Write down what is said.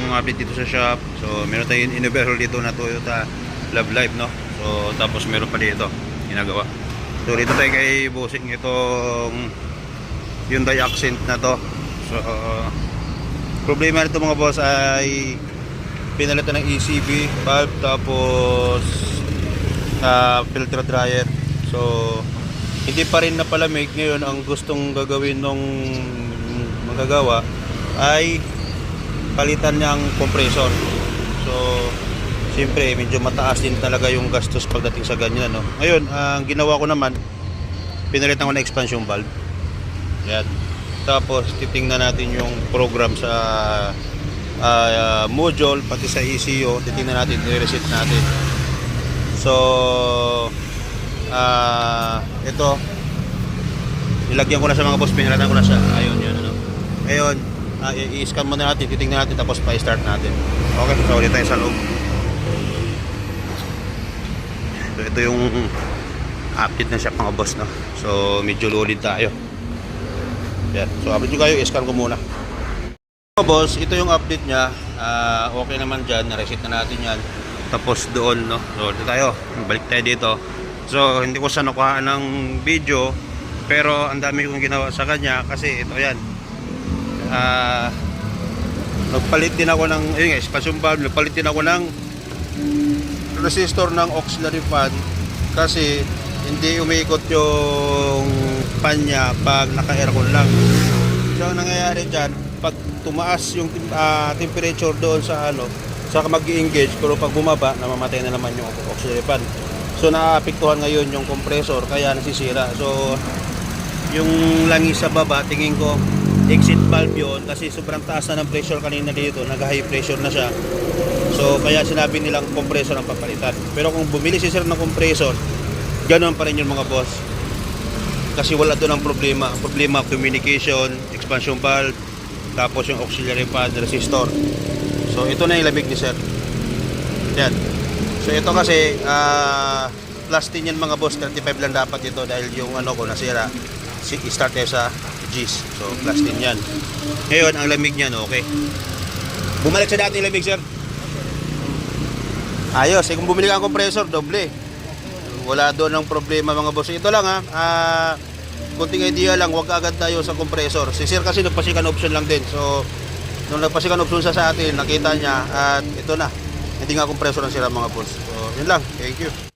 yung update dito sa shop. So, meron tayong in-overhaul dito na Toyota Love Life, no? So, tapos meron pa dito, ginagawa. So, dito tayo kay Bossing itong Hyundai Accent na to. So, problema nito mga boss ay pinalitan ng ECB valve tapos na filter dryer. So, hindi pa rin napalamig ngayon ang gustong gagawin nung magagawa ay palitan niyang compressor. So, siyempre medyo mataas din talaga yung gastos pagdating sa ganyan. No? Ngayon, ang ginawa ko naman, pinalitan ko na expansion valve. Yan. Tapos, titingnan natin yung program sa ah, module, pati sa ECU. Titingnan natin, i-reset natin. So, ah, ito, nilagyan ko na sa mga boss, pinalitan ko na siya. Ayun, yan. Ano. Ngayon, i- i-scan muna natin, titingnan natin, tapos pa-start natin. Okay, so ulit tayo sa loob. So, ito yung update na siya mga boss, no? So, medyo lulid tayo. Yan. So, update nyo kayo, i-scan ko muna. Mga boss, ito yung update niya. Ah, okay naman dyan, na-reset na natin yan. Tapos doon, no? So, dito tayo. Balik tayo dito. So, hindi ko siya nakuha ng video. Pero, ang dami kong ginawa sa kanya kasi ito yan. Ah, nagpalit din ako ng, nga, expansion valve. Nagpalit din ako ng resistor ng auxiliary fan kasi hindi umiikot yung fan niya pag naka-aircon lang. So, ang nangyayari dyan, pag tumaas yung ah, temperature doon sa ano, saka mag engage pero pag bumaba, namamatay na naman yung auxiliary fan. So, naapektuhan ngayon yung compressor, kaya nasisira. So, yung langis sa baba, tingin ko, exit valve yun kasi sobrang taas na ng pressure kanina dito, nag-high pressure na siya. So, kaya sinabi nilang compressor ang papalitan. Pero kung bumili si sir ng compressor, ganoon pa rin yung mga boss. Kasi wala doon ang problema. Ang problema, communication, expansion valve, tapos yung auxiliary fan, resistor. So, ito na yung ni sir. Yan. So, ito kasi, ah, plus 10 yan mga boss, 35 lang dapat ito dahil yung ano ko nasira. Start tayo sa G's. So, plus 10 yan. Ngayon, ang lamig niyan, okay. Bumalik sa dati yung lamig, sir. Ayos, eh, kung bumili ka ng compressor, doble. Wala doon ang problema mga boss. Ito lang ha, ah, kunting idea lang, wag agad tayo sa compressor. Si sir kasi nagpasikan option lang din. So, nung nagpasikan option sa sa atin, nakita niya at ito na. Hindi nga compressor ang sira mga boss. So, yun lang. Thank you.